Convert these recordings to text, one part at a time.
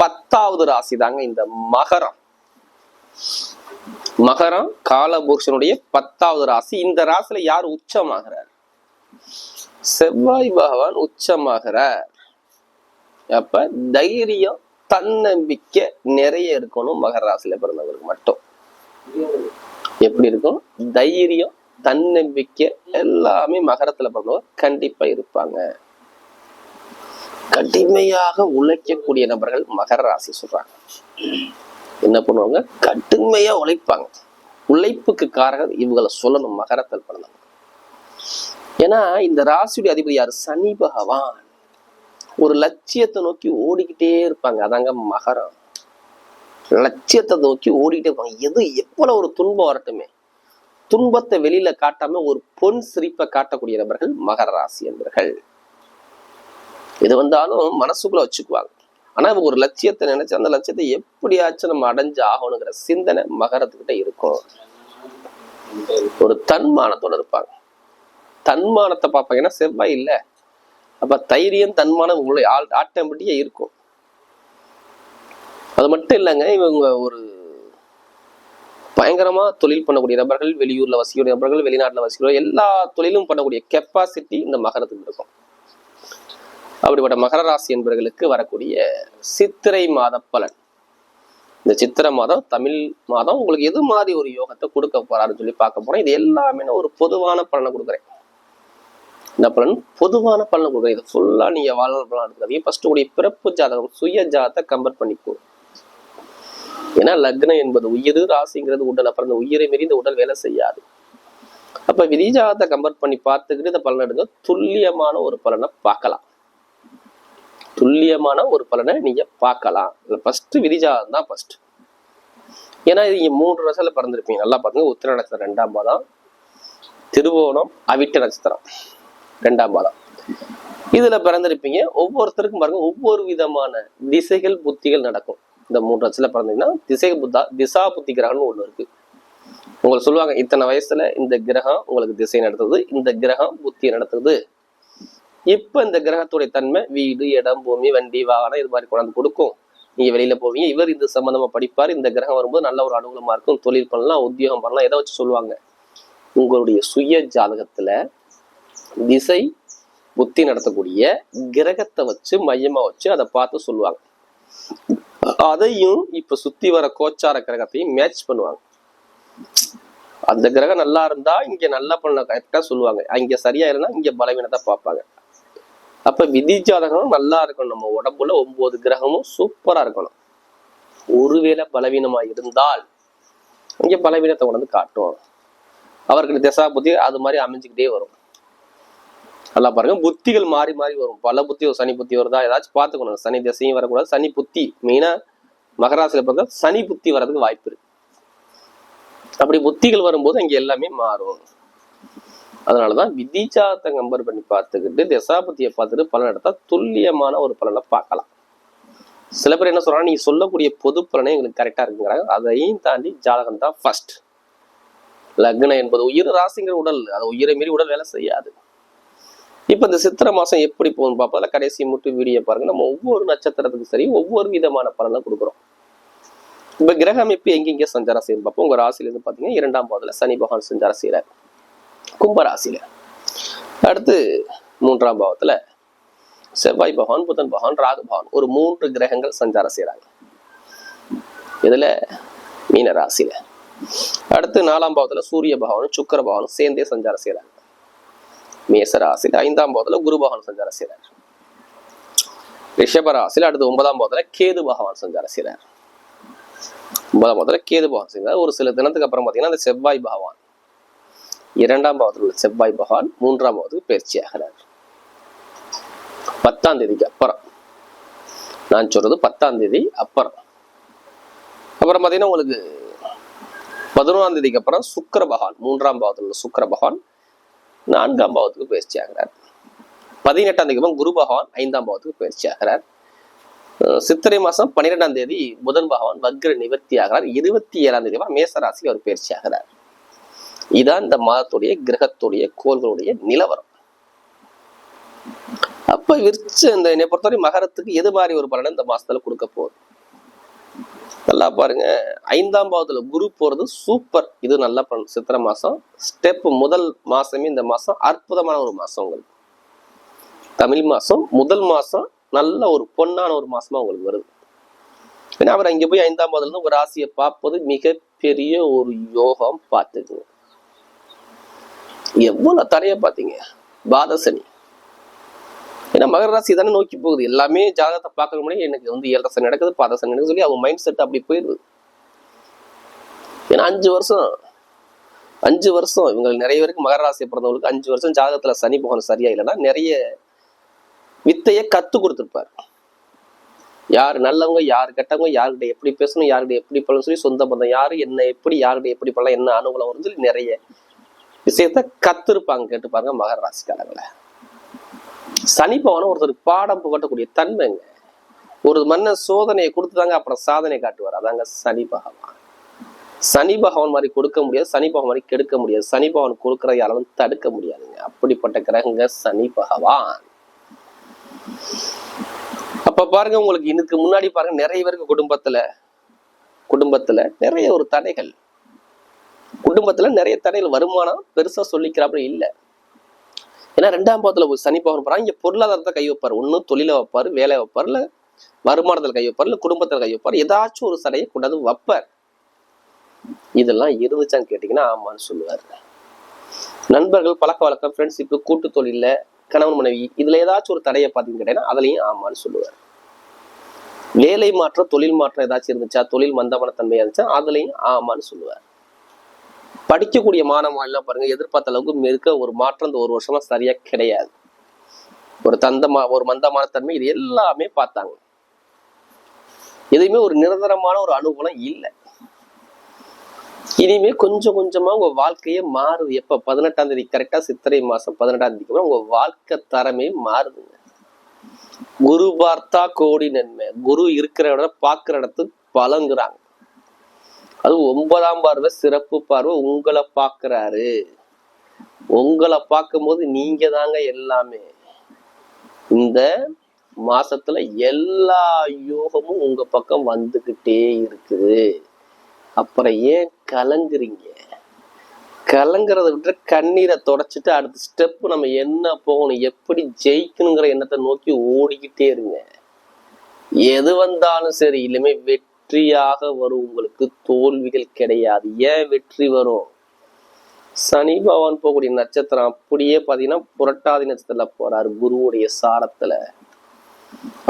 பத்தாவது ராசி தாங்க இந்த மகரம். மகரம் காலபுருஷனுடைய பத்தாவது ராசி. இந்த ராசியில யார் உச்சமாகிறார்? செவ்வாய் பகவான் உச்சமாகிறார். அப்ப தைரியம் தன்னம்பிக்கை நிறைய இருக்கணும் மகர ராசியில பிறந்தவருக்கு மட்டும். எப்படி இருக்கும் தைரியம் தன்னம்பிக்கை எல்லாமே மகரத்துல பிறந்தவங்க கண்டிப்பா இருப்பாங்க. கடுமையாக உழைக்கக்கூடிய நபர்கள் மகர ராசி சொல்றாங்க. என்ன பண்ணுவாங்க? கடுமையா உழைப்பாங்க. உழைப்புக்கு காரகம் இவங்களை சொல்லணும் மகரத்தில் பிறந்தவங்க ஏன்னா இந்த ராசியுடைய அதிபதி யார்? சனி பகவான். ஒரு லட்சியத்தை நோக்கி ஓடிக்கிட்டே இருப்பாங்க. அதாங்க மகரம். லட்சியத்தை நோக்கி ஓடிக்கிட்டே இருப்பாங்க. எது எவ்வளவு ஒரு துன்பம் வரட்டுமே. துன்பத்தை வெளியில காட்டாம ஒரு பொன் சிரிப்பை காட்டக்கூடிய நபர்கள் மகர ராசி என்பர்கள். இது வந்தாலும் மனசுக்குள்ள வச்சுக்குவாங்க. ஆனா இவங்க ஒரு லட்சியத்தை நினைச்சு அந்த லட்சியத்தை எப்படியாச்சும் நம்ம அடைஞ்சு ஆகணுங்கிற சிந்தனை மகரத்துக்கிட்ட இருக்கும். ஒரு தன்மானத்தோட இருப்பாங்க. தன்மானத்தை பார்ப்பாங்கன்னா செவ்வாய் இல்ல. அப்ப தைரியம் தன்மானம் உங்களை ஆட்டோமேட்டிக்கா இருக்கும். அது மட்டும் இல்லைங்க இவங்க ஒரு பயங்கரமா தொழில் பண்ணக்கூடிய நபர்கள் வெளியூர்ல வசிக்கக்கூடிய நபர்கள் வெளிநாட்டுல வசிக்கக்கூடிய எல்லா தொழிலும் பண்ணக்கூடிய கெப்பாசிட்டி இந்த மகரத்துக்கு இருக்கும். அப்படிப்பட்ட மகர ராசி என்பவர்களுக்கு வரக்கூடிய சித்திரை மாத பலன். இந்த சித்திரை மாதம் தமிழ் மாதம் உங்களுக்கு எது மாதிரி ஒரு யோகத்தை கொடுக்க போறாருன்னு சொல்லி பார்க்க போறோம். இது எல்லாமே ஒரு பொதுவான பலனை கொடுக்குறேன். என்ன பலன் பொதுவான பலன் கொடுக்குறேன். இது ஃபுல்லா நீங்க வாழ்நாள் பலன் எடுத்துக்காதீங்க. ஃபர்ஸ்ட் உடைய பிறப்பு ஜாதகம் சுய ஜாதத்தை கம்பேர் பண்ணிக்கோ. ஏன்னா லக்னம் என்பது உயிர் ராசிங்கிறது உடல். அப்புறம் இந்த உயிரை மீறி இந்த உடல் வேலை செய்யாது. அப்ப விதிஜாதத்தை கம்பேர் பண்ணி பார்த்துக்கிட்டு இந்த பலன் எடுங்க. துல்லியமான ஒரு பலனை பார்க்கலாம். துல்லியமான ஒரு பலனை நீங்க பார்க்கலாம். ஃபர்ஸ்ட் விதிஜாதம் தான் ஃபர்ஸ்ட் ஏன்னா இது நீங்க மூன்று ரசல பிறந்திருப்பீங்க. நல்லா பாருங்க. உத்திர நட்சத்திரம் ரெண்டாம் பாதம் திருவோணம் அவிட்ட நட்சத்திரம் ரெண்டாம் பாதம். இதுல பிறந்திருப்பீங்க. ஒவ்வொருத்தருக்கும் பாருங்க ஒவ்வொரு விதமான திசைகள் புத்திகள் நடக்கும். இந்த மூன்று வருஷத்துல பிறந்தீங்கன்னா திசை புத்தா திசா புத்தி கிரகம்னு ஒண்ணு இருக்கு. உங்களுக்கு சொல்லுவாங்க இத்தனை வயசுல இந்த கிரகம் உங்களுக்கு திசை நடத்துது இந்த கிரகம் புத்தி நடத்துது. இப்ப இந்த கிரகத்துடைய தன்மை? வீடு இடம் பூமி வண்டி வாகனம் இது மாதிரி கொண்டாந்து கொடுக்கும். நீங்க வெளியில போவீங்க இவர் இது சம்பந்தமா படிப்பார் இந்த கிரகம் வரும்போது நல்ல ஒரு அனுகூலமா இருக்கும் தொழில் பண்ணலாம் உத்தியோகம் பண்ணலாம் எதை வச்சு சொல்லுவாங்க. உங்களுடைய சுய ஜாதகத்துல திசை புத்தி நடத்தக்கூடிய கிரகத்தை வச்சு மையமா வச்சு அதை பார்த்து சொல்லுவாங்க. அதையும் இப்ப சுத்தி வர கோச்சார கிரகத்தையும் மேட்ச் பண்ணுவாங்க. அந்த கிரகம் நல்லா இருந்தா இங்க நல்லா பண்ண கரெக்டா சொல்லுவாங்க. அங்க சரியா இருந்தா இங்க பலவீனத்தை பார்ப்பாங்க. அப்ப விதி ஜாதகம் நல்லா இருக்கணும். நம்ம உடம்புல ஒன்பது கிரகமும் சூப்பரா இருக்கணும். ஒருவேளை பலவீனமா இருந்தால் இங்க பலவீனத்தை கொண்டு காட்டும் அவர்களுக்கு திசா புத்தி அது மாதிரி அமைஞ்சுக்கிட்டே வரும். நல்லா பாருங்க புத்திகள் மாறி மாறி வரும். பல புத்தி ஒரு சனி புத்தி வருதா? ஏதாச்சும் பார்த்துக்கணும். சனி திசையும் வரக்கூடாது. சனி புத்தி மெயினா மகராசில பார்த்தா சனி புத்தி வர்றதுக்கு வாய்ப்பு இருக்கு. அப்படி புத்திகள் வரும்போது அங்க எல்லாமே மாறும். அதனாலதான் விதிஜாத்தை கம்பேர் பண்ணி பார்த்துக்கிட்டு திசாபத்தியை பார்த்துட்டு பலன் எடுத்தா துல்லியமான ஒரு பலனை பார்க்கலாம். சில பேர் என்ன சொல்றாங்க நீ சொல்லக்கூடிய பொது பலனே எங்களுக்கு கரெக்டா இருக்குங்கிறாங்க. அதையும் தாண்டி ஜாதகம் தான் ஃபர்ஸ்ட் லக்னம் என்பது உயிர் ராசிங்கிற உடல். அது உயிரை மீறி உடல் வேலை செய்யாது. இப்ப இந்த சித்திரை மாசம் எப்படி போகணும் பார்ப்போம். அதில் கடைசி மட்டும் வீடியோ பாருங்க. நம்ம ஒவ்வொரு நட்சத்திரத்துக்கும் சரி ஒவ்வொரு விதமான பலனை கொடுக்குறோம். இப்ப கிரக அமைப்பு எங்கெங்க சஞ்சாரம் செய்யும் பார்ப்போம். உங்க ராசியில இருந்து பாத்தீங்கன்னா இரண்டாம் பாவத்துல சனி பகவான் சஞ்சாரம் செய்யறார் கும்பராசியில. அடுத்து மூன்றாம் பாவத்துல செவ்வாய் பகவான் புதன் பகவான் ராகு பகவான் ஒரு மூன்று கிரகங்கள் சஞ்சாரம் செய்யறாங்க இதுல மீன ராசியில. அடுத்து நாலாம் பாவத்துல சூரிய பகவானும் சுக்கர பகவானும் சேர்ந்தே சஞ்சாரம் செய்யறாங்க மேச ராசியில ஐந்தாம் பாவத்துல குரு பகவான் சஞ்சாரம் செய்யறாரு ரிஷப ராசியில அடுத்து ஒன்பதாம் பாவத்துல கேது பகவான் சஞ்சாரம் செய்யறாரு ஒன்பதாம் பாவத்துல கேது பகவான் செய்யறாரு ஒரு சில தினத்துக்கு அப்புறம் பாத்தீங்கன்னா அந்த செவ்வாய் பகவான் இரண்டாம் பாவத்தில் உள்ள செவ்வாய் பகவான் மூன்றாம் பாவத்துக்கு பயிற்சி ஆகிறார். பத்தாம் தேதிக்கு அப்புறம். நான் சொல்றது பத்தாம் தேதி அப்புறம். அப்புறம் பாத்தீங்கன்னா உங்களுக்கு பதினோராம் தேதிக்கு அப்புறம் சுக்கிர பகவான் மூன்றாம் பாவத்தில் உள்ள சுக்கிர பகவான் நான்காம் பாவத்துக்கு பயிற்சி ஆகிறார். பதினெட்டாம் தேதிக்கு அப்புறம் குரு பகவான் ஐந்தாம் பாவத்துக்கு பயிற்சி ஆகிறார். சித்திரை மாசம் பன்னிரெண்டாம் தேதி புதன் பகவான் வக்ர நிவர்த்தி ஆகிறார். இருபத்தி ஏழாம் தேதி மேசராசிக்கு அவர் பயிற்சி ஆகிறார். இதான் இந்த மாதத்துடைய கிரகத்துடைய கோள்களுடைய நிலவரம். அப்ப விரிச்சு இந்த என்னை பொறுத்தவரை மகரத்துக்கு எது மாதிரி ஒரு பலனை இந்த மாசத்துல கொடுக்க போகுது? நல்லா பாருங்க. ஐந்தாம் பாவத்துல குரு போறது சூப்பர் இது நல்ல பலன். சித்திரை மாசம் ஸ்டெப் முதல் மாசமே இந்த மாசம் அற்புதமான ஒரு மாசம் உங்களுக்கு. தமிழ் மாசம் முதல் மாசம் நல்ல ஒரு பொன்னான ஒரு மாசமா உங்களுக்கு வருது. ஏன்னா அவர் அங்க போய் ஐந்தாம் பாவத்துல இருந்து ஒரு ராசியை பார்ப்பது மிகப்பெரிய ஒரு யோகம் பார்த்துக்குங்க. எவ்வளவு தடைய பார்த்தீங்க பாதசனி ஏன்னா மகர ராசி தானே நோக்கி போகுது. எல்லாமே ஜாதகத்தை பார்க்க முடியும் எனக்கு வந்து ஏழரசன் நடக்குது பாதசன் நடக்குது சொல்லி அவங்க மைண்ட் செட் அப்படி போயிடுது. ஏன்னா அஞ்சு வருஷம். அஞ்சு வருஷம். இவங்க நிறைய பேருக்கு மகர ராசியை பிறந்தவங்களுக்கு அஞ்சு வருஷம் ஜாதகத்துல சனி பகவான் சரியா இல்லைன்னா நிறைய வித்தைய கத்து கொடுத்துருப்பாரு. யார் நல்லவங்க யார் கெட்டவங்க யாருக்கிட்ட எப்படி பேசணும் யாருக்கிட்ட எப்படி பண்ணணும் சொல்லி சொந்த பந்தம் யாரு என்ன எப்படி யாருக்கிட்ட எப்படி பண்ணலாம் என்ன அனுகூலம் வரும்னு சொல்லி நிறைய விஷயத்த கத்திருப்பாங்க கேட்டுப்பாங்க மகர ராசிக்காரங்களை சனி பவனம் ஒருத்தருக்கு பாடம் புகட்டக்கூடிய தன்மைங்க. ஒரு மன்னன் சோதனையை கொடுத்துதாங்க அப்புறம் சாதனை காட்டுவார். அதாங்க சனி பகவான். சனி பகவான் மாதிரி கொடுக்க முடியாது சனி பகவான் மாதிரி கெடுக்க முடியாது. சனி பகவான் கொடுக்கற யாராலும் தடுக்க முடியாதுங்க. அப்படிப்பட்ட கிரகங்க சனி பகவான். அப்ப பாருங்க உங்களுக்கு இதுக்கு முன்னாடி பாருங்க நிறைய பேருக்கு குடும்பத்துல குடும்பத்துல நிறைய ஒரு தடைகள். குடும்பத்துல நிறைய தடைகள் வருமானம் பெருசா சொல்லிக்கிறாப்புல இல்ல. ஏன்னா ரெண்டாம் பாவத்துல ஒரு சனி பவர் போறாங்க இங்க பொருளாதாரத்தை கை வைப்பாரு. ஒன்னும் தொழில வைப்பாரு வேலை வைப்பாரு இல்ல வருமானத்துல கை வைப்பாரு இல்ல குடும்பத்துல கை வைப்பாரு. ஏதாச்சும் ஒரு சடையை கொண்டாந்து வைப்பார். இதெல்லாம் இருந்துச்சான்னு கேட்டீங்கன்னா ஆமான்னு சொல்லுவாரு. நண்பர்கள் பழக்க வழக்கம் ஃப்ரெண்ட்ஷிப்பு கூட்டு தொழில கணவன் மனைவி இதுல ஏதாச்சும் ஒரு தடையை பார்த்தீங்கன்னு கேட்டீங்கன்னா அதுலயும் ஆமான்னு சொல்லுவார். வேலை மாற்றம் தொழில் மாற்றம் ஏதாச்சும் இருந்துச்சா? தொழில் மந்தமான தன்மையா இருந்துச்சா? அதுலயும் ஆமான்னு சொல்லுவார். படிக்கக்கூடிய மாணவர்கள் பாருங்க எதிர்பார்த்த அளவுக்கு இருக்க ஒரு மாற்றம் இந்த ஒரு வருஷமா சரியா கிடையாது. ஒரு தந்தமா ஒரு மந்தமான தன்மை இது எல்லாமே பார்த்தாங்க. எதுவுமே ஒரு நிரந்தரமான ஒரு அனுகூலம் இல்லை. இனிமே கொஞ்சம் கொஞ்சமா உங்க வாழ்க்கையே மாறுது. எப்ப? பதினெட்டாம் தேதி கரெக்டா சித்திரை மாசம் பதினெட்டாம் தேதிக்கு அப்புறம் உங்க வாழ்க்கை தரமே மாறுதுங்க. குரு பார்த்தா கோடி நன்மை. குரு இருக்கிற இடம் பார்க்கிற இடத்துக்கு பலங்குறாங்க அது ஒன்பதாம் பார்வை சிறப்பு பார்வை உங்களை பார்க்கறாரு. உங்களை பார்க்கும்போது நீங்க தாங்க எல்லாமே. இந்த மாசத்துல எல்லா யோகமும் உங்க பக்கம் வந்துகிட்டே இருக்குது. அப்புறம் ஏன் கலங்குறீங்க? கலங்குறத விட்டு கண்ணீரை தொடச்சிட்டு அடுத்த ஸ்டெப் நம்ம என்ன போகணும் எப்படி ஜெயிக்கணுங்கிற எண்ணத்தை நோக்கி ஓடிக்கிட்டே இருங்க. எது வந்தாலும் சரி இனிமே வெற்றியாக வரும். உங்களுக்கு தோல்விகள் கிடையாது. ஏன் வெற்றி வரும்? சனி பகவான் போகக்கூடிய நட்சத்திரம் அப்படியே பாத்தீங்கன்னா புரட்டாதி நட்சத்திரத்துல போறாரு குருவுடைய சாரத்துல.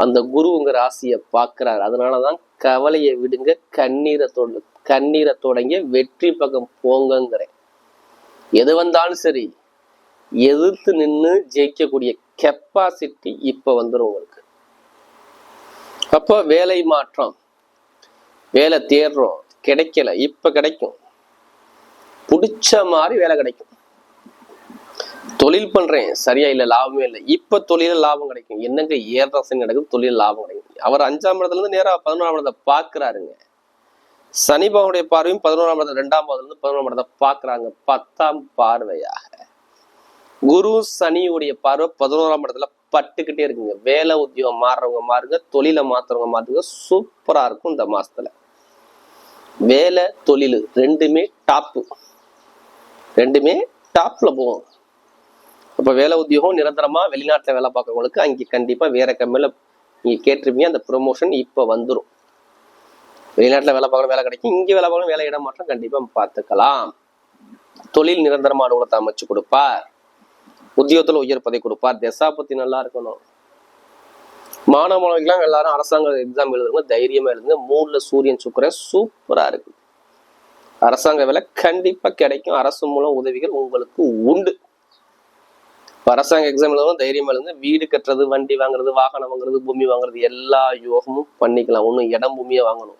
அந்த குரு உங்க ராசியை பார்க்கிறாரு. அதனாலதான் கவலையை விடுங்க கண்ணீரை தொடு கண்ணீரை தொடங்கி வெற்றி பக்கம் போங்கங்கிறேன். எது வந்தாலும் சரி எதிர்த்து நின்று ஜெயிக்கக்கூடிய கெப்பாசிட்டி இப்ப வந்துடும் உங்களுக்கு. அப்போ வேலை மாற்றம். வேலை தேடுறோம். கிடைக்கல. இப்ப கிடைக்கும். பிடிச்ச மாதிரி வேலை கிடைக்கும். தொழில் பண்றேன். சரியா இல்ல லாபமே இல்லை. இப்ப தொழில லாபம் கிடைக்கும். என்னங்க ஏழரசன் நடக்குது தொழில் லாபம் கிடைக்கும் அவர் அஞ்சாம் இடத்துல இருந்து நேரா பதினோராம் இடத்தை பாக்குறாருங்க சனி பார்வையும் பதினோராம் இடத்துல ரெண்டாம் பாவத்துல இருந்து பதினோராம் இடத்தை பாக்குறாங்க பத்தாம் பார்வையாக. குரு சனியுடைய பார்வை பதினோராம் இடத்துல பட்டுக்கிட்டே இருக்குங்க. வேலை உத்தியோகம் மாறுறவங்க மாறுங்க தொழிலை மாத்துறவங்க மாத்துங்க. சூப்பரா இருக்கும் இந்த மாசத்துல. வேலை தொழில் ரெண்டுமே டாப்பு ரெண்டுமே டாப்ல போகும் இப்ப வேலை உத்தியோகம் நிரந்தரமா வெளிநாட்டுல வேலை பார்க்கறவங்களுக்கு அங்கே கண்டிப்பா வேற கம்மியில நீங்க கேட்டிருப்பீங்க அந்த ப்ரொமோஷன் இப்ப வந்துடும் வெளிநாட்டுல வேலை பார்க்குற வேலை கிடைக்கும் இங்க வேலை பார்க்கணும் வேலை இடம் மாற்றம் கண்டிப்பா பார்த்துக்கலாம். தொழில் நிரந்தரமான அலுவலகத்தை அமைச்சு கொடுப்பார். உத்தியோகத்துல உயர் பதவி கொடுப்பார். தசாபத்தி நல்லா இருக்கணும். மாணவ மாணவிகளாம் எல்லாரும் அரசாங்க எக்ஸாம் எழுதுறவங்க தைரியமா எழுதுங்க. மூணுல சூரியன் சுக்கரன் சூப்பரா இருக்கு. அரசாங்க வேலை கண்டிப்பா கிடைக்கும். அரசு மூலம் உதவிகள் உங்களுக்கு உண்டு. அரசாங்க எக்ஸாம் எழுதவும் தைரியமா எழுதுங்க. வீடு கட்டுறது வண்டி வாங்குறது வாகனம் வாங்குறது பூமி வாங்குறது எல்லா யோகமும் பண்ணிக்கலாம். ஒன்றும் இடம் பூமியை வாங்கணும்.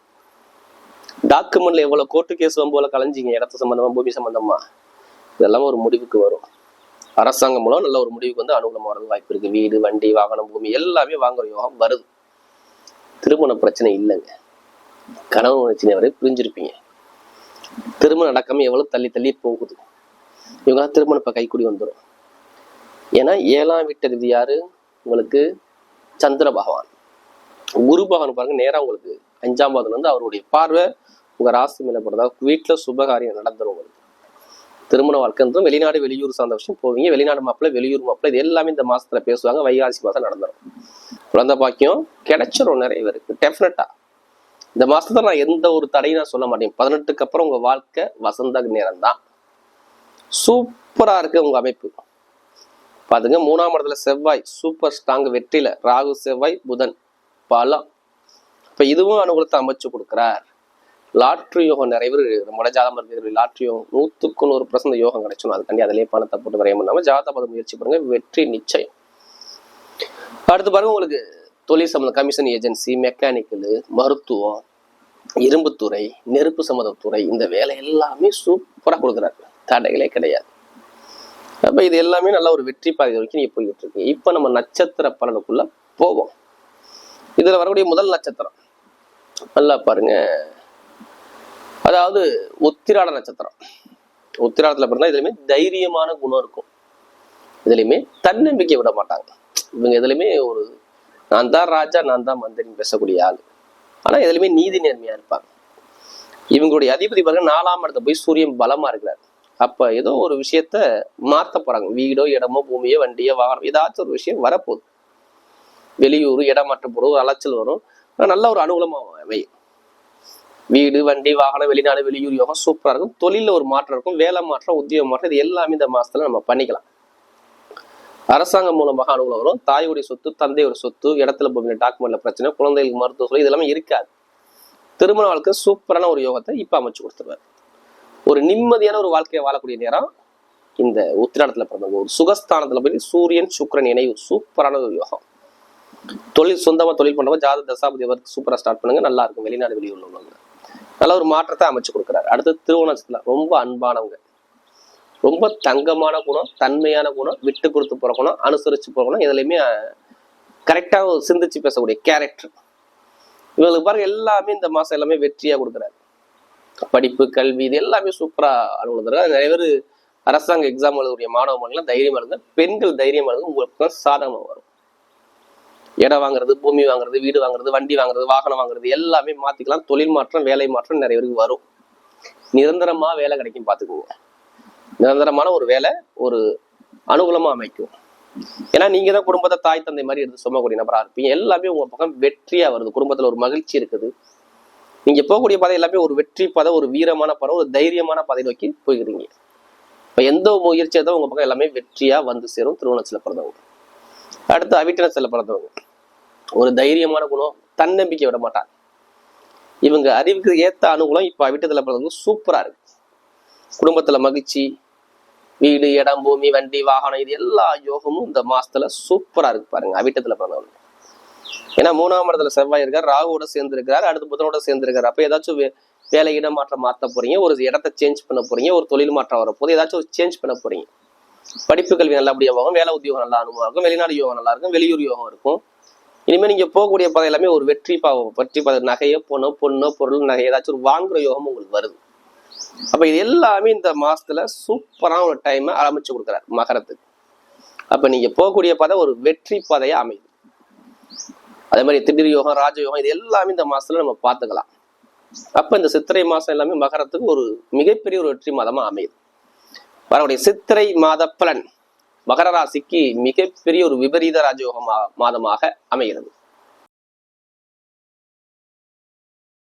டாக்குமெண்ட்ல எவ்வளவு கோர்ட்டு கேஸ் போல கலைஞ்சிங்க. இடத்து சம்பந்தமா பூமி சம்பந்தமா. இதெல்லாம் ஒரு முடிவுக்கு வரும். அரசாங்கம் மூலம் நல்ல ஒரு முடிவுக்கு வந்து அனுகூலம் வரது வாய்ப்பு இருக்கு. வீடு வண்டி வாகனம் பூமி எல்லாமே வாங்குற யோகம் வருது. திருமண பிரச்சனை இல்லைங்க. கணவன் பிரச்சனை வரை புரிஞ்சிருப்பீங்க. திருமணம் நடக்காம எவ்வளவு தள்ளி தள்ளி போகுது. இவங்க திருமணம் இப்ப கைக்குடி வந்துடும் ஏன்னா ஏழாம் வீட்டதிபதி யாரு? உங்களுக்கு சந்திர பகவான். குரு பகவான் பாருங்க நேரா உங்களுக்கு அஞ்சாம் பாதம் வந்து அவருடைய பார்வை உங்க ராசி மேலே போடுறதா வீட்டுல சுபகாரியம் நடந்துரும் உங்களுக்கு. திருமண வாழ்க்கைன்றது வெளிநாடு வெளியூர் சார்ந்த விஷயம் போவீங்க. வெளிநாடு மாப்பிள்ளை வெளியூர் மாப்பிள்ளை இது எல்லாமே இந்த மாசத்துல பேசுவாங்க. வைகாசி மாசம் நடந்துரும். குழந்தை பாக்கியம் கிடைச்சிரும் நிறைய பேருக்கு. டெஃபினட்டா இந்த மாசத்துல நான் எந்த ஒரு தடையும் நான் சொல்ல மாட்டேன். பதினெட்டுக்கு அப்புறம் உங்க வாழ்க்கை வசந்த நேரம் தான் சூப்பரா இருக்கு உங்க அமைப்பு. பாத்துங்க மூணாம் இடத்துல செவ்வாய் சூப்பர் ஸ்ட்ராங் வெற்றியில ராகு செவ்வாய் புதன் பலம். இப்ப இதுவும் அனுகூலத்தை அமைச்சு கொடுக்குறார். லாட்ரி யோகம் நிறைய பேர் நம்மளோட ஜாதகம் இருக்கிற லாட்ரி யோகம் நூற்றுக்கு நூறு பர்சன்ட் யோகம் கிடைச்சிடும் அதுக்காண்டி அதிலே பணத்தை போட்டு வரைய பண்ணாம ஜாதக பதம் முயற்சி பண்ணுங்க. வெற்றி நிச்சயம். அடுத்து பாருங்க உங்களுக்கு தொழில் சம்மந்த கமிஷன் ஏஜென்சி மெக்கானிக்கல் மருத்துவம் இரும்புத்துறை நெருப்பு சம்மந்தத்துறை இந்த வேலை எல்லாமே சூப்பரா கொடுக்குறாரு. தடைகளே கிடையாது. அப்போ இது எல்லாமே நல்ல ஒரு வெற்றி பாதை வரைக்கும் நீங்கள் போய்கிட்டு இருக்கு இப்ப நம்ம நட்சத்திர பலனுக்குள்ள போவோம். இதுல வரக்கூடிய முதல் நட்சத்திரம். நல்லா பாருங்க. அதாவது உத்திராட நட்சத்திரம். உத்திராடத்துல பிறந்தா இதுலயுமே தைரியமான குணம் இருக்கும். இதுலயுமே தன்னம்பிக்கை விட மாட்டாங்க. இவங்க எதுலையுமே ஒரு நான் தான் ராஜா நான் தான் மந்திரின்னு பேசக்கூடிய ஆள். ஆனா எதுலையுமே நீதி நேர்மையா இருப்பாங்க. இவங்களுடைய அதிபதி பாருங்க நாலாம் இடத்துல போய் சூரியன் பலமா இருக்கிறார். அப்ப ஏதோ ஒரு விஷயத்த மாத்த போறாங்க. வீடோ இடமோ பூமியோ வண்டியோ வாகனம் ஏதாச்சும் ஒரு விஷயம் வரப்போகுது. வெளியூர் இடம் மாற்றம் அலைச்சல் வரும். ஆனா நல்ல ஒரு அனுகூலமாக அமையும். வீடு வண்டி வாகனம் வெளிநாடு வெளியூர் யோகம் சூப்பரா இருக்கும். தொழிலில் ஒரு மாற்றம் இருக்கும். வேலை மாற்றம் உத்தியோக மாற்றம் இது எல்லாமே இந்த மாசத்துல நம்ம பண்ணிக்கலாம். அரசாங்கம் மூலமாக அனுகூலம் வரும். தாயுடைய சொத்து தந்தையோட சொத்து இடத்துல பூமியில டாக்குமெண்ட்ல பிரச்சனை குழந்தைகளுக்கு மருத்துவ சொல்லி இதெல்லாமே இருக்காது. திருமண வாழ்க்கை சூப்பரான ஒரு யோகத்தை இப்ப அமைச்சு கொடுத்துருவாரு ஒரு நிம்மதியான ஒரு வாழ்க்கையை வாழக்கூடிய நேரம் இந்த உத்திராடத்துல பிறந்தவங்க ஒரு சுகஸ்தானத்துல போய் சூரியன் சுக்கிரன் இணைவு. சூப்பரான ஒரு யோகம். தொழில் சொந்தமா தொழில் பண்றவங்க ஜாத தசாபதி வரைக்கும் சூப்பரா ஸ்டார்ட் பண்ணுங்க. நல்லா இருக்கும். வெளிநாடு வெளியூர் உள்ளவங்க. நல்ல ஒரு மாற்றத்தை அமைச்சு கொடுக்குறாரு. அடுத்து திருவோணத்துல ரொம்ப அன்பானவங்க. ரொம்ப தங்கமான குணம் தன்மையான குணம் விட்டு கொடுத்து போற குணம் அனுசரிச்சு போற குணம் இதுலையுமே கரெக்டாக சிந்திச்சு பேசக்கூடிய கேரக்டர் இவங்களுக்கு பாருங்க எல்லாமே இந்த மாசம் எல்லாமே வெற்றியா கொடுக்குறாரு. படிப்பு கல்வி இது எல்லாமே சூப்பரா அனுகூலம் நிறைய பேர் அரசாங்க எக்ஸாம் எழுதக்கூடிய மாணவ மாணவர்கள் தைரியமா இருங்க பெண்கள் தைரியமா இருங்க உங்களுக்கு தான் வரும். இடம் வாங்குறது பூமி வாங்குறது வீடு வாங்குறது வண்டி வாங்குறது வாகனம் வாங்குறது எல்லாமே மாத்திக்கலாம். தொழில் மாற்றம் வேலை மாற்றம் நிறைய பேருக்கு வரும். நிரந்தரமா வேலை கிடைக்கும் பாத்துக்கோங்க நிரந்தரமான ஒரு வேலை ஒரு அனுகூலமா அமைக்கும். ஏன்னா நீங்க தான் குடும்பத்தை தாய் தந்தை மாதிரி எடுத்து சொல்லக்கூடிய நபரா இருப்பீங்க. எல்லாமே உங்க பக்கம் வெற்றியா வருது. குடும்பத்துல ஒரு மகிழ்ச்சி இருக்குது. நீங்க போகக்கூடிய பாதை எல்லாமே ஒரு வெற்றி பாதை ஒரு வீரமான பாதை ஒரு தைரியமான பாதை நோக்கி போய்கிறீங்க இப்ப எந்த முயற்சியை தான் உங்க பக்கம் எல்லாமே வெற்றியா வந்து சேரும். திருவண்ணாச்சல பிறந்தவங்க. அடுத்து அவிட்டனத்துல பிறந்தவங்க. ஒரு தைரியமான குணம் தன்னம்பிக்கை விட மாட்டாங்க. இவங்க அறிவுக்கு ஏத்த அனுகூலம் இப்ப அவிட்டத்துல பிறந்தவங்க சூப்பரா இருக்கு. குடும்பத்துல மகிழ்ச்சி வீடு இடம் பூமி வண்டி வாகனம் இது எல்லா யோகமும் இந்த மாசத்துல சூப்பரா இருக்கு பாருங்க அவிட்டத்துல பிறந்தவங்க ஏன்னா மூணாம் இடத்துல செவ்வாய் இருக்கார் ராகுவோட சேர்ந்து இருக்காரு அடுத்து புதனோட சேர்ந்து இருக்காரு அப்ப ஏதாச்சும் வேலை இடம் மாற்றம் மாத்த போறீங்க ஒரு இடத்த சேஞ்ச் பண்ண போறீங்க ஒரு தொழில் மாற்றம் வரப்போகுது ஏதாச்சும் ஒரு சேஞ்ச் பண்ண போறீங்க. படிப்பு கல்வி நல்லபடியாக போகும் வேலை உத்தியோகம் நல்லா அனுபவம் இருக்கும் வெளிநாடு யோகம் நல்லா இருக்கும் வெளியூர் யோகம் இருக்கும். இனிமேல் நீங்கள் போகக்கூடிய பாதை எல்லாமே ஒரு வெற்றி பாவம் வெற்றி பாதை நகையோ பொண்ணோ பொண்ணோ பொருள் நகை ஏதாச்சும் ஒரு வாங்குற யோகம் உங்களுக்கு வருது. அப்போ இது எல்லாமே இந்த மாசத்துல சூப்பரான ஒரு டைமை ஆரம்பிச்சு கொடுக்குறாரு மகரத்துக்கு. அப்போ நீங்கள் போகக்கூடிய பாதை ஒரு வெற்றி பாதையா அமையுது. அதே மாதிரி திடீர் யோகம் ராஜயோகம் இது எல்லாமே இந்த மாசத்துல நம்ம பார்த்துக்கலாம். அப்போ இந்த சித்திரை மாதம் எல்லாமே மகரத்துக்கு ஒரு மிகப்பெரிய ஒரு வெற்றி மாதமாக அமையுது. வரக்கூடிய சித்திரை மாத பலன். மகர ராசிக்கு மிகப்பெரிய ஒரு விபரீத ராஜயோக மா- மாதமாக அமைகிறது.